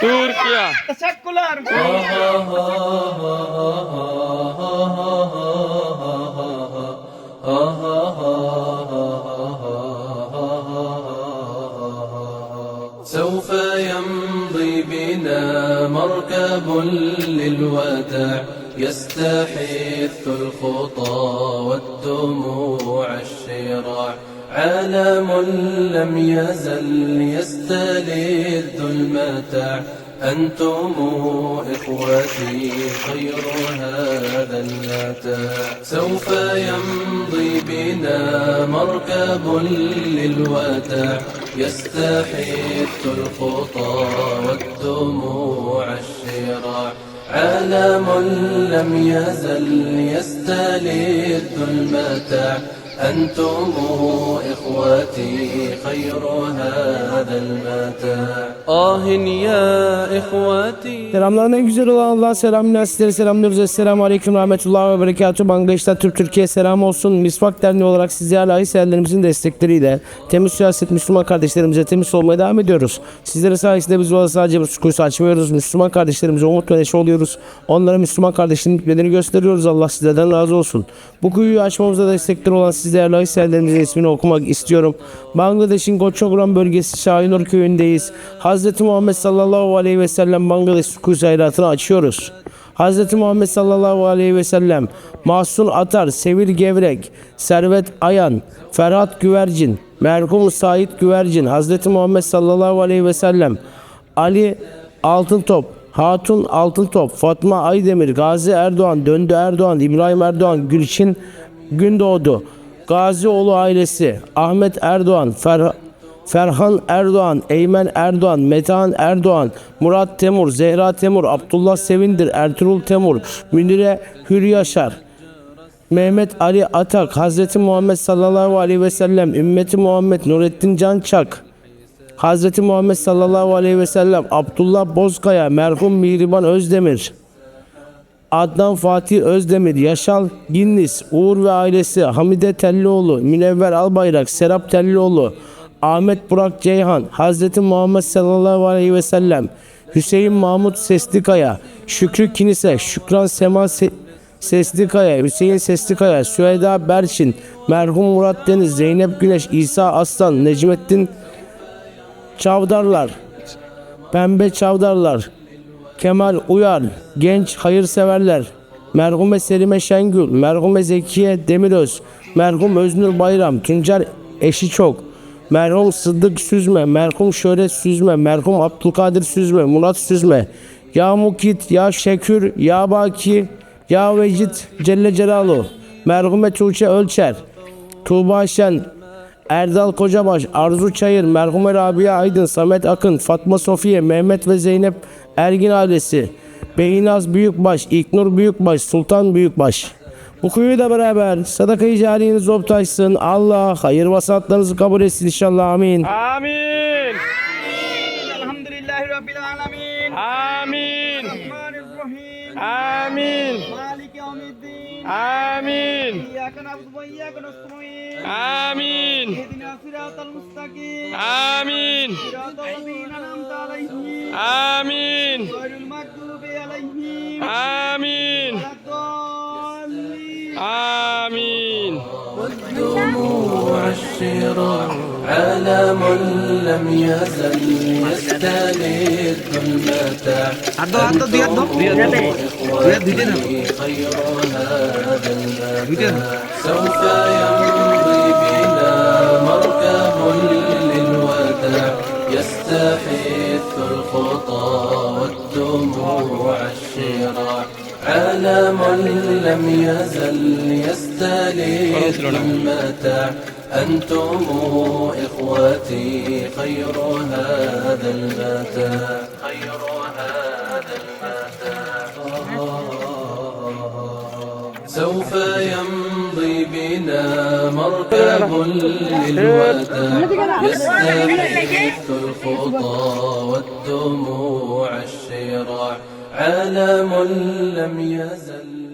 Türkiye. Teşekkürler. سوف يمضي بنا مركب للوداع يستحث الخطى والدموع الشراع عالم لم يزل يستلذ المتاع. أنتم إخوتي خير هذا المتاع. سوف يمضي بنا مركب للوداع يستحث الخطى والدموع الشراع. عالم لم يزل يستلذ المتاع. أنتم إخوتي خير هذا المتاع. آه يا إخوتي Selamların en güzel olan Allah selamlar sizlere selamlıyoruz. Esselamu Aleyküm Rahmetullah ve Berekatuhu. Bangladeş'te Türk Türkiye selam olsun. Misvak Derneği olarak sizlerle ahi seherlerimizin destekleriyle temiz siyaset Müslüman kardeşlerimize temiz olmaya devam ediyoruz. Sizlere sayesinde biz burada sadece bu kuyusu açmıyoruz. Müslüman kardeşlerimize umut ve neşe oluyoruz. Onlara Müslüman kardeşliğin bitmelerini gösteriyoruz. Allah sizlerden razı olsun. Bu kuyuyu açmamızda destekleri olan siz değerli ahi seherlerimizin ismini okumak istiyorum. Bangladeş'in Goçogran bölgesi Şahinur köyündeyiz. Hazreti Muhammed sallallahu aleyhi ve sellem Bangladeş kuyusu hayratını açıyoruz. Hz. Muhammed sallallahu aleyhi ve sellem, Mahsun Atar, Sevil Gevrek, Servet Ayan, Ferhat Güvercin, merhum Said Güvercin, Hz. Muhammed sallallahu aleyhi ve sellem, Ali Altıntop, Hatun Altıntop, Fatma Aydemir, Gazi Erdoğan, Döndü Erdoğan, İbrahim Erdoğan, Gülçin Gündoğdu, Gazioğlu ailesi, Ahmet Erdoğan, Ferhat Ferhan Erdoğan, Eymen Erdoğan, Metehan Erdoğan, Murat Temur, Zehra Temur, Abdullah Sevindir, Ertuğrul Temur, Münire Hür Yaşar, Mehmet Ali Atak, Hazreti Muhammed sallallahu aleyhi ve sellem, Ümmeti Muhammed, Nurettin Cançak, Hazreti Muhammed sallallahu aleyhi ve sellem, Abdullah Bozkaya, merhum Mihriban Özdemir, Adnan Fatih Özdemir, Yaşal Ginnis, Uğur ve ailesi, Hamide Tellioğlu, Münevver Albayrak, Serap Tellioğlu, Ahmet Burak Ceyhan, Hazreti Muhammed sallallahu aleyhi ve sellem, Hüseyin Mahmut Seslikaya, Şükrü Kinise, Şükran Sema Se- Seslikaya, Hüseyin Seslikaya, Süheyda Berçin, merhum Murat Deniz, Zeynep Güneş, İsa Aslan, Necmettin Çavdarlar, Pembe Çavdarlar, Kemal Uyar, genç hayırseverler, merhume Selime Şengül, merhume Zekiye Demiröz, merhum Öznur Bayram, Tuncer Eşi Çok, merhum Sıddık Süzme, merhum Şöhret Süzme, merhum Abdülkadir Süzme, Murat Süzme, Ya Mukit, Ya Şekür, Ya Baki, Ya Vecid Celle Celaluhu, merhume Tuğçe Ölçer, Tuğba Şen, Erdal Kocabaş, Arzu Çayır, merhume Rabia Aydın, Samet Akın, Fatma Sofiye, Mehmet ve Zeynep Ergin ailesi, Beyinaz Büyükbaş, İknur Büyükbaş, Sultan Büyükbaş. Bu kuyuyu da beraber sadaka-i cariyeniz optaşsın. Allah hayır vasatlarınızı kabul etsin inşallah amin. Amin. Elhamdülillahi Rabbil alemin. Amin. Amin. Amin. İyyâke na'budu ve iyyâke nestaîn. Amin. Amin. Amin. Gayril mağdûbi aleyhim. Amin. مبشرا عالم لم يزل يستلد ظلمة عدو عدو ديات دو ديات ديدنا خير هذا سوف يمضي بنا مركب للوداع. يستحث الخطى والدموع الشراع. عالم لم يزل يستلد المتاع أنتم إخوتي خير هذا المتاع خير هذا المتاع سوف يمضي بنا مركب للوداع يستحث الخطى والدموع الشراع. عالم لم يزل.